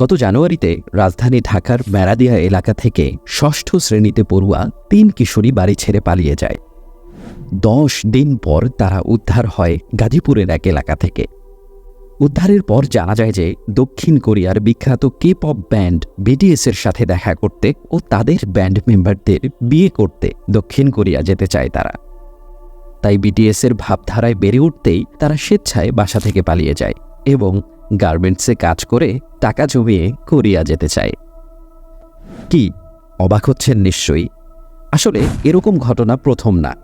গত জানুয়ারিতে রাজধানী ঢাকার ম্যারাদিয়া এলাকা থেকে ষষ্ঠ শ্রেণীতে পড়ুয়া তিন কিশোরী বাড়ি ছেড়ে পালিয়ে যায়। দশ দিন পর তারা উদ্ধার হয় গাজীপুরের এক এলাকা থেকে। উদ্ধারের পর জানা যায় যে দক্ষিণ কোরিয়ার বিখ্যাত কে পপ ব্যান্ড বিটিএসের সাথে দেখা করতে ও তাদের ব্যান্ড মেম্বারদের বিয়ে করতে দক্ষিণ কোরিয়া যেতে চায় তারা। তাই বিটিএসের ভাবধারায় বেড়ে উঠতেই তারা স্বেচ্ছায় বাসা থেকে পালিয়ে যায় এবং গার্মেন্টসে কাজ করে টাকা জমিয়ে কোরিয়া যেতে চায়। কি, অবাক হচ্ছেন নিশ্চয়ই? আসলে এরকম ঘটনা প্রথম না।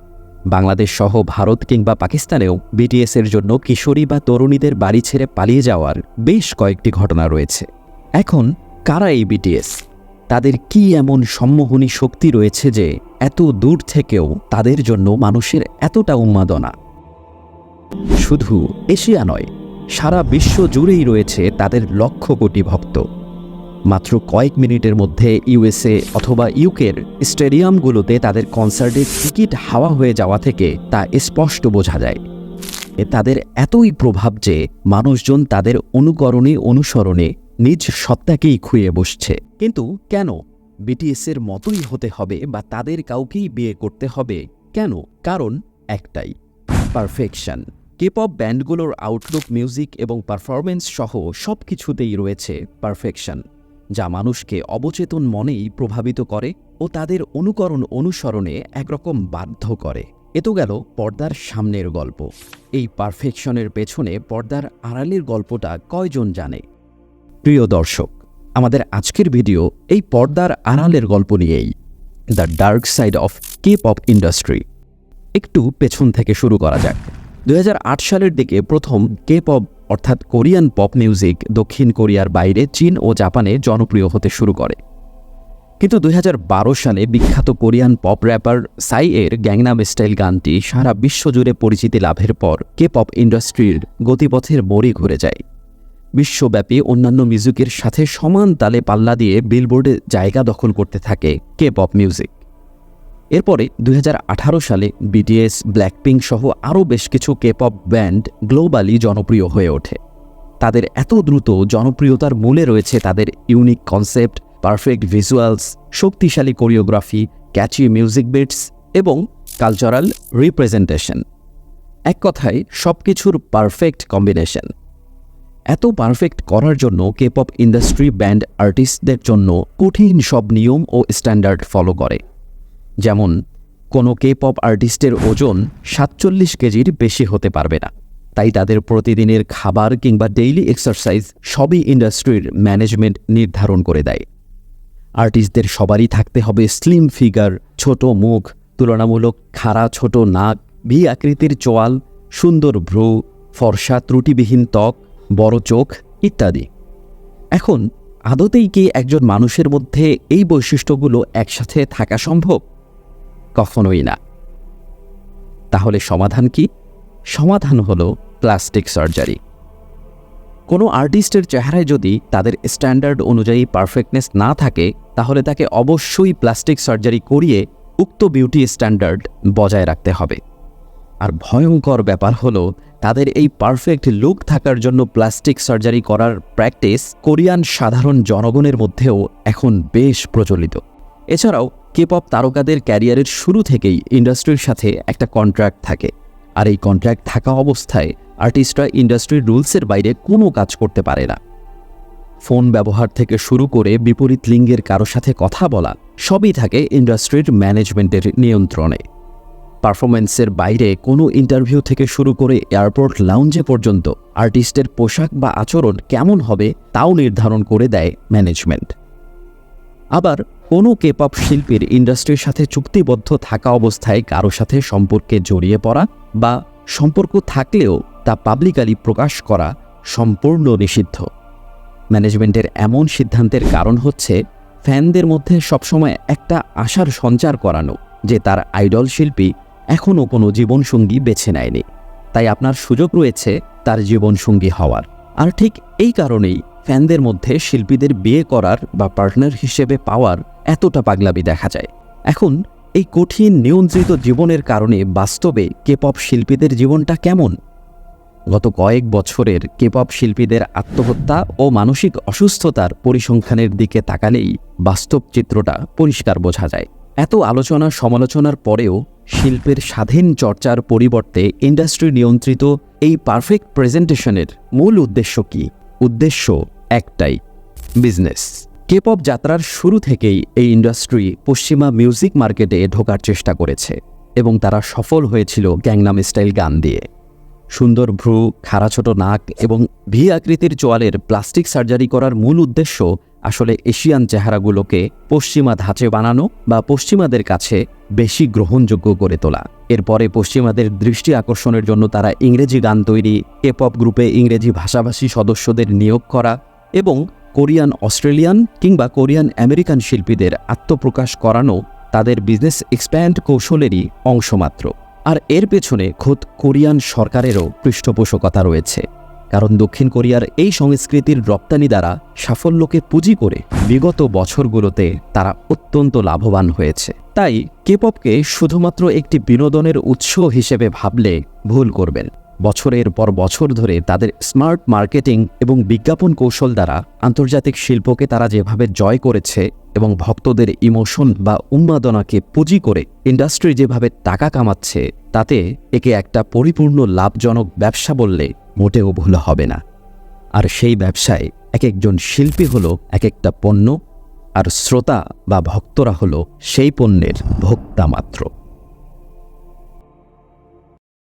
বাংলাদেশ সহ ভারত কিংবা পাকিস্তানেও বিটিএসের জন্য কিশোরী বা তরুণীদের বাড়ি ছেড়ে পালিয়ে যাওয়ার বেশ কয়েকটি ঘটনা রয়েছে। এখন কারা এই বিটিএস? তাদের কি এমন সম্মোহনী শক্তি রয়েছে যে এত দূর থেকেও তাদের জন্য মানুষের এতটা উন্মাদনা? শুধু এশিয়া নয় সারা বিশ্ব জুড়েই রয়েছে তাদের লক্ষ কোটি ভক্ত। মাত্র কয়েক মিনিটের মধ্যে ইউএসএ অথবা ইউকের স্টেডিয়ামগুলোতে তাদের কনসার্টের টিকিট হাওয়া হয়ে যাওয়া থেকে তা স্পষ্ট বোঝা যায়। এ তাদের এতই প্রভাব যে মানুষজন তাদের অনুকরণে, অনুসরণে নিজ সত্তাকেই খুঁয়ে বসছে। কিন্তু কেন বিটিএসের মতোই হতে হবে বা তাদের কাউকেই বিয়ে করতে হবে? কেন? কারণ একটাই, পারফেকশন। কেপপ ব্যান্ডগুলোর আউটলুক মিউজিক এবং পারফরমেন্স সহ সব কিছুতেই রয়েছে পারফেকশন যা মানুষকে অবচেতন মনেই প্রভাবিত করে ও তাদের অনুকরণ অনুসরণে একরকম বাধ্য করে। এ তো গেল পর্দার সামনের গল্প। এই পারফেকশনের পেছনে পর্দার আড়ালের গল্পটা কয়জন জানে? প্রিয় দর্শক, আমাদের আজকের ভিডিও এই পর্দার আড়ালের গল্প নিয়েই the dark side of K pop industry একটু পেছন থেকে শুরু করা যাক। দুই হাজার আট সালের দিকে প্রথম কে পপ অর্থাৎ কোরিয়ান পপ মিউজিক দক্ষিণ কোরিয়ার বাইরে চীন ও জাপানে জনপ্রিয় হতে শুরু করে। কিন্তু দুই হাজার বারো সালে বিখ্যাত কোরিয়ান পপ র্যাপার সাই এর গ্যাংনাম স্টাইল গানটি সারা বিশ্বজুড়ে পরিচিতি লাভের পর কে পপ ইন্ডাস্ট্রির গতিপথের মোড়ে ঘুরে যায়। বিশ্বব্যাপী অন্যান্য মিউজিকের সাথে সমান তালে পাল্লা দিয়ে বিলবোর্ডে জায়গা দখল করতে থাকে কে পপ মিউজিক। এরপরে দুই হাজার আঠারো সালে বিটিএস ব্ল্যাকপিঙ্ক সহ আরও বেশ কিছু কে পপ ব্যান্ড গ্লোবালি জনপ্রিয় হয়ে ওঠে। তাদের এত দ্রুত জনপ্রিয়তার মূলে রয়েছে তাদের ইউনিক কনসেপ্ট, পারফেক্ট ভিজুয়ালস, শক্তিশালী কোরিওগ্রাফি, ক্যাচি মিউজিক বিটস এবং কালচারাল রিপ্রেজেন্টেশন। এক কথায় সব কিছুর পারফেক্ট কম্বিনেশন। এত পারফেক্ট করার জন্য কে পপ ইন্ডাস্ট্রি ব্যান্ড আর্টিস্টদের জন্য কঠিন সব নিয়ম ও স্ট্যান্ডার্ড ফলো করে। যেমন, কোনো কে পপ আর্টিস্টের ওজন সাতচল্লিশ কেজির বেশি হতে পারবে না। তাই তাদের প্রতিদিনের খাবার কিংবা ডেইলি এক্সারসাইজ সবই ইন্ডাস্ট্রির ম্যানেজমেন্ট নির্ধারণ করে দেয়। আর্টিস্টদের সবারই থাকতে হবে স্লিম ফিগার ছোট মুখ, তুলনামূলক খাড়া ছোট নাক, ভি আকৃতির চোয়াল, সুন্দর ভ্রু, ফর্সা ত্রুটিবিহীন ত্বক, বড় চোখ ইত্যাদি। এখন, আদতেই কি একজন মানুষের মধ্যে এই বৈশিষ্ট্যগুলো একসাথে থাকা সম্ভব? কখনোই না তাহলে সমাধান কি? সমাধান হলো প্লাস্টিক সার্জারি। কোনো আর্টিস্টের চেহারায় যদি তাদের স্ট্যান্ডার্ড অনুযায়ী পারফেক্টনেস না থাকে, তাহলে তাকে অবশ্যই প্লাস্টিক সার্জারি করিয়ে উক্ত বিউটি স্ট্যান্ডার্ড বজায় রাখতে হবে। আর ভয়ঙ্কর ব্যাপার হলো, তাদের এই পারফেক্ট লুক থাকার জন্য প্লাস্টিক সার্জারি করার প্র্যাকটিস কোরিয়ান সাধারণ জনগণের মধ্যেও এখন বেশ প্রচলিত। এছাড়াও কেপপ তারকাদের ক্যারিয়ারের শুরু থেকেই ইন্ডাস্ট্রির সাথে একটা কন্ট্রাক্ট থাকে। আর এই কন্ট্রাক্ট থাকা অবস্থায় আর্টিস্টরা ইন্ডাস্ট্রির রুলসের বাইরে কোনো কাজ করতে পারে না। ফোন ব্যবহার থেকে শুরু করে বিপরীত লিঙ্গের কারও সাথে কথা বলা, সবই থাকে ইন্ডাস্ট্রির ম্যানেজমেন্টের নিয়ন্ত্রণে। পারফরমেন্সের বাইরে কোনো ইন্টারভিউ থেকে শুরু করে এয়ারপোর্ট লাউঞ্জে পর্যন্ত আর্টিস্টের পোশাক বা আচরণ কেমন হবে, তাও নির্ধারণ করে দেয় ম্যানেজমেন্ট আবার কোনো কেপপ শিল্পীর ইন্ডাস্ট্রির সাথে চুক্তিবদ্ধ থাকা অবস্থায় কারও সাথে সম্পর্কে জড়িয়ে পড়া বা সম্পর্ক থাকলেও তা পাবলিকালি প্রকাশ করা সম্পূর্ণ নিষিদ্ধ। ম্যানেজমেন্টের এমন সিদ্ধান্তের কারণ হচ্ছে ফ্যানদের মধ্যে সবসময় একটা আশার সঞ্চার করানো যে তার আইডল শিল্পী এখনও কোনো জীবনসঙ্গী বেছে নেয়নি। তাই আপনার সুযোগ রয়েছে তার জীবনসঙ্গী হওয়ার। আর ঠিক এই কারণেই ফ্যানদের মধ্যে শিল্পীদের বিয়ে করার বা পার্টনার হিসেবে পাওয়ার এতটা পাগলাবি দেখা যায়। এখন, এই কঠিন নিয়ন্ত্রিত জীবনের কারণে বাস্তবে কেপপ শিল্পীদের জীবনটা কেমন? গত কয়েক বছরের কেপপ শিল্পীদের আত্মহত্যা ও মানসিক অসুস্থতার পরিসংখ্যানের দিকে তাকালেই বাস্তব চিত্রটা পরিষ্কার বোঝা যায়। এত আলোচনা সমালোচনার পরেও শিল্পের স্বাধীন চর্চার পরিবর্তে ইন্ডাস্ট্রি নিয়ন্ত্রিত এই পারফেক্ট প্রেজেন্টেশনের মূল উদ্দেশ্য কি? উদ্দেশ্য একটাই, বিজনেস। কেপপ যাত্রার শুরু থেকেই এই ইন্ডাস্ট্রি পশ্চিমা মিউজিক মার্কেটে ঢোকার চেষ্টা করেছে এবং তারা সফল হয়েছিল গ্যাংনাম স্টাইল গান দিয়ে। সুন্দর ভ্রু, খাড়া ছোট নাক এবং ভি আকৃতির চোয়ালের প্লাস্টিক সার্জারি করার মূল উদ্দেশ্য আসলে এশিয়ান চেহারাগুলোকে পশ্চিমা ধাঁচে বানানো বা পশ্চিমাদের কাছে বেশি গ্রহণযোগ্য করে তোলা। এরপরে পশ্চিমাদের দৃষ্টি আকর্ষণের জন্য তারা ইংরেজি গান তৈরি কেপপ গ্রুপে ইংরেজি ভাষাভাষী সদস্যদের নিয়োগ করা এবং কোরিয়ান অস্ট্রেলিয়ান কিংবা কোরিয়ান আমেরিকান শিল্পীদের আত্মপ্রকাশ করানো তাদের বিজনেস এক্সপ্যান্ড কৌশলেরই অংশমাত্র আর এর পেছনে খোদ কোরিয়ান সরকারেরও পৃষ্ঠপোষকতা রয়েছে। কারণ দক্ষিণ কোরিয়ার এই সংস্কৃতির রপ্তানি দ্বারা সাফল্যকে পুঁজি করে বিগত বছরগুলোতে তারা অত্যন্ত লাভবান হয়েছে। তাই কেপপকে শুধুমাত্র একটি বিনোদনের উৎস হিসেবে ভাবলে ভুল করবেন। বছরের পর বছর ধরে তাদের স্মার্ট মার্কেটিং এবং বিজ্ঞাপন কৌশল দ্বারা আন্তর্জাতিক শিল্পকে তারা যেভাবে জয় করেছে এবং ভক্তদের ইমোশন বা উন্মাদনাকে পুঁজি করে ইন্ডাস্ট্রি যেভাবে টাকা কামাচ্ছে, তাতে একে একটা পরিপূর্ণ লাভজনক ব্যবসা বললে মোটেও ভুল হবে না। আর সেই ব্যবসায় এক একজন শিল্পী হলো এক একটা পণ্য, আর শ্রোতা বা ভক্তরা হলো সেই পণ্যের ভোক্তা মাত্র।